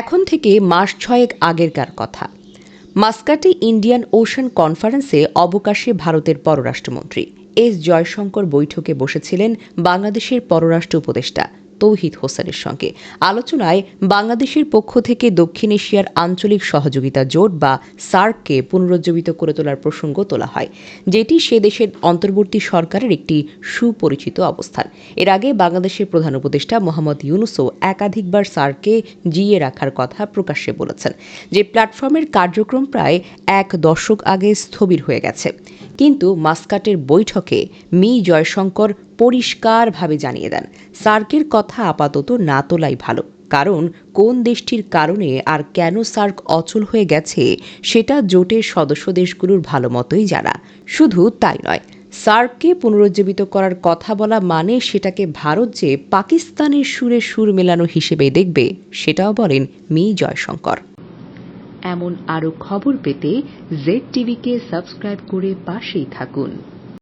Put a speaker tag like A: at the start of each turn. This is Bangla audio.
A: এখন থেকে মাস ছয়েক আগেরকার কথা। মাস্কাটে ইন্ডিয়ান ওশান কনফারেন্সে অবকাশে ভারতের পররাষ্ট্রমন্ত্রী এস জয়শঙ্কর বৈঠকে বসেছিলেন বাংলাদেশের পররাষ্ট্র উপদেষ্টা। তৌহিদ হোসেনের সঙ্গে। আলোচনায় বাংলাদেশের পক্ষ থেকে দক্ষিণ এশিয়ার আঞ্চলিক সহযোগিতা জোট বা সার্ককে পুনরুজ্জীবিত করে তোলার প্রসঙ্গ তোলা হয়, যেটি সে দেশের অন্তর্বর্তী সরকারের একটি সুপরিচিত অবস্থান। এর আগে বাংলাদেশের প্রধান উপদেষ্টা মোহাম্মদ ইউনুসও একাধিকবার সার্ককে জিয়ে রাখার কথা প্রকাশ্যে বলেছেন, যে প্ল্যাটফর্মের কার্যক্রম প্রায় এক দশক আগে স্থবির হয়ে গেছে। কিন্তু মাস্কাটের বৈঠকে মি জয়শঙ্কর পরিষ্কারভাবে জানিয়ে দেন। সার্কের কথা আপাতত না তোলাই ভালো। কারণ কোন দেশটির কারণে আর কেন সার্ক অচল হয়ে গেছে সেটা জোটের সদস্য দেশগুলোর ভালো মতোই জানা। শুধু তাই নয়, সার্ককে পুনরুজ্জীবিত করার কথা বলা মানে সেটাকে ভারত যে পাকিস্তানের সুরে সুর মেলানো হিসেবে দেখবে সেটাও বলেন মি. জয়শঙ্কর। এমন আরও খবর পেতে জেড টিভিকে সাবস্ক্রাইব করে পাশেই থাকুন।